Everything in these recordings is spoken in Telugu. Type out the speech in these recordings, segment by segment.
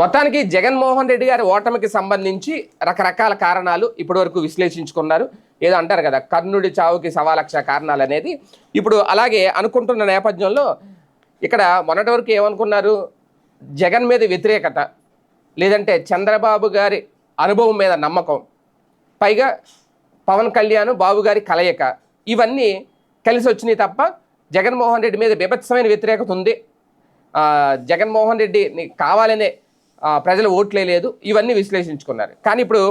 మొత్తానికి జగన్మోహన్ రెడ్డి గారి ఓటమికి సంబంధించి రకరకాల కారణాలు ఇప్పటివరకు విశ్లేషించుకున్నారు. ఏదో అంటారు కదా కర్ణుడి చావుకి సవాలక్ష కారణాలు అనేది ఇప్పుడు అలాగే అనుకుంటున్న నేపథ్యంలో ఇక్కడ మొన్నటి వరకు ఏమనుకున్నారు? జగన్ మీద వ్యతిరేకత లేదంటే చంద్రబాబు గారి అనుభవం మీద నమ్మకం పైగా పవన్ కళ్యాణ్ బాబు గారి కలయిక ఇవన్నీ కలిసి వచ్చినాయి తప్ప జగన్మోహన్ రెడ్డి మీద బీభత్సమైన వ్యతిరేకత ఉంది. జగన్మోహన్ రెడ్డిని కావాలనే ప్రజలు ఓట్లేదు ఇవన్నీ విశ్లేషించుకున్నారు. కానీ ఇప్పుడు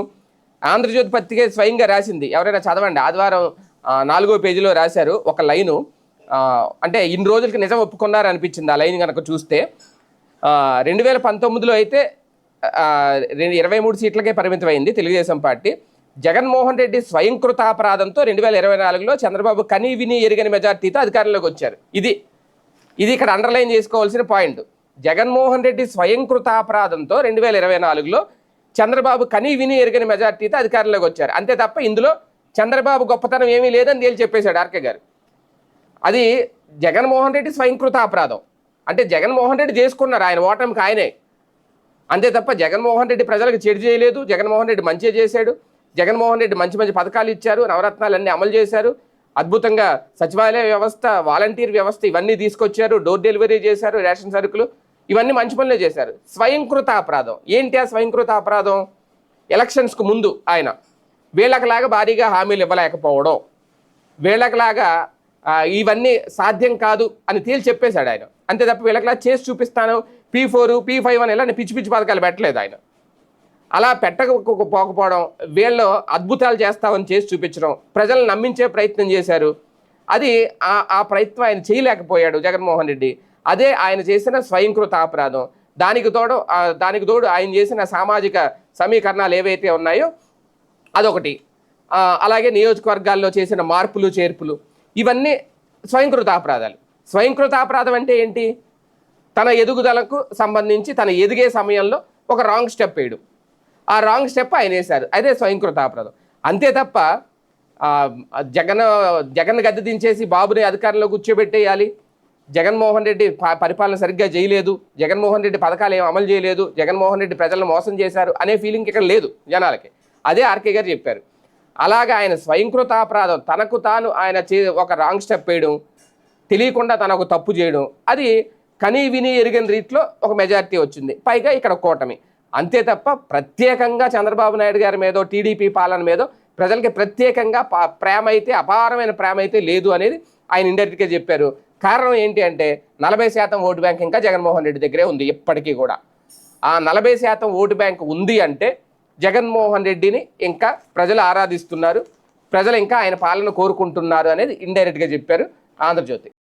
ఆంధ్రజ్యోతి పత్రిక స్వయంగా రాసింది. ఎవరైనా చదవండి. ఆదివారం నాలుగో పేజీలో రాశారు ఒక లైను. అంటే ఇన్ని రోజులకి నిజం ఒప్పుకున్నారు అనిపించింది ఆ లైన్ కనుక చూస్తే. రెండు వేల పంతొమ్మిదిలో అయితే రెండు ఇరవై మూడు సీట్లకే పరిమితమైంది తెలుగుదేశం పార్టీ. జగన్మోహన్ రెడ్డి స్వయంకృతాపరాధంతో రెండు వేల ఇరవై నాలుగులో చంద్రబాబు కనీ విని ఎరుగని మెజార్టీతో అధికారంలోకి వచ్చారు. ఇది ఇది ఇక్కడ అండర్లైన్ చేసుకోవాల్సిన పాయింట్. జగన్మోహన్ రెడ్డి స్వయంకృతాపరాధంతో రెండు వేల ఇరవై నాలుగులో చంద్రబాబు కనీ విని ఎరుగని మెజార్టీతో అధికారంలోకి వచ్చారు. అంతే తప్ప ఇందులో చంద్రబాబు గొప్పతనం ఏమీ లేదని తేల్చి చెప్పేశాడు ఆర్కే గారు. అది జగన్మోహన్ రెడ్డి స్వయంకృత అపరాధం. అంటే జగన్మోహన్ రెడ్డి చేసుకున్నారు ఆయన ఓటమికి ఆయనే. అంతే తప్ప జగన్మోహన్ రెడ్డి ప్రజలకు చెడు చేయలేదు జగన్మోహన్ రెడ్డి మంచి చేశాడు జగన్మోహన్ రెడ్డి మంచి మంచి పథకాలు ఇచ్చారు నవరత్నాలన్నీ అమలు చేశారు అద్భుతంగా సచివాలయ వ్యవస్థ వాలంటీర్ వ్యవస్థ ఇవన్నీ తీసుకొచ్చారు డోర్ డెలివరీ చేశారు రేషన్ సరుకులు ఇవన్నీ మంచి పనులే చేశారు. స్వయంకృత అపరాధం. ఏంటి ఆ స్వయంకృత అపరాధం? ఎలక్షన్స్కు ముందు ఆయన వీళ్ళకిలాగా భారీగా హామీలు ఇవ్వలేకపోవడం. వీళ్ళకిలాగా ఇవన్నీ సాధ్యం కాదు అని తేల్చి చెప్పేశాడు ఆయన. అంతే తప్ప వీళ్ళకలా చేసి చూపిస్తాను. పీ ఫోర్ పీ ఫైవ్ అని ఇలా పిచ్చి పిచ్చి పథకాలు పెట్టలేదు ఆయన. అలా పెట్టకపోకపోవడం వీళ్ళు అద్భుతాలు చేస్తామని చేసి చూపించడం ప్రజలను నమ్మించే ప్రయత్నం చేశారు. అది ఆ ఆ ప్రయత్నం ఆయన చేయలేకపోయాడు జగన్మోహన్ రెడ్డి. అదే ఆయన చేసిన స్వయంకృత అపరాధం. దానికి తోడు దానికి తోడు ఆయన చేసిన సామాజిక సమీకరణాలు ఏవైతే ఉన్నాయో అదొకటి. అలాగే నియోజకవర్గాల్లో చేసిన మార్పులు చేర్పులు ఇవన్నీ స్వయంకృత అపరాధాలు. స్వయంకృత అపరాధం అంటే ఏంటి? తన ఎదుగుదలకు సంబంధించి తన ఎదిగే సమయంలో ఒక రాంగ్ స్టెప్ వేయడం. ఆ రాంగ్ స్టెప్ ఆయన వేశారు. అదే స్వయంకృత అపరాధం. అంతే తప్ప జగన్ జగన్ గద్దె దించేసి బాబుని అధికారంలో కూర్చోబెట్టేయాలి. జగన్మోహన్ రెడ్డి పరిపాలన సరిగ్గా చేయలేదు. జగన్మోహన్ రెడ్డి పథకాలు ఏం అమలు చేయలేదు. జగన్మోహన్ రెడ్డి ప్రజలను మోసం చేశారు అనే ఫీలింగ్ ఇక్కడ లేదు జనాలకి. అదే ఆర్కే గారు చెప్పారు. అలాగా ఆయన స్వయంకృత అపరాధం తనకు తాను ఆయన చే ఒక రాంగ్ స్టెప్ వేయడం తెలియకుండా తన ఒక తప్పు చేయడం అది కనీ విని ఎరిగిన రీతిలో ఒక మెజారిటీ వచ్చింది. పైగా ఇక్కడ కూటమి. అంతే తప్ప ప్రత్యేకంగా చంద్రబాబు నాయుడు గారి మీదో టీడీపీ పాలన మీదో ప్రజలకి ప్రత్యేకంగా ప్రేమ అయితే అపారమైన ప్రేమ అయితే లేదు అనేది ఆయన ఇండైరెక్ట్గా చెప్పారు. కారణం ఏంటి అంటే నలభై శాతం ఓటు బ్యాంక్ ఇంకా జగన్మోహన్ రెడ్డి దగ్గరే ఉంది ఇప్పటికీ కూడా. ఆ నలభై శాతం ఓటు బ్యాంక్ ఉంది అంటే జగన్మోహన్ రెడ్డిని ఇంకా ప్రజలు ఆరాధిస్తున్నారు ప్రజలు ఇంకా ఆయన పాలన కోరుకుంటున్నారు అనేది ఇండైరెక్ట్గా చెప్పారు ఆంధ్రజ్యోతి.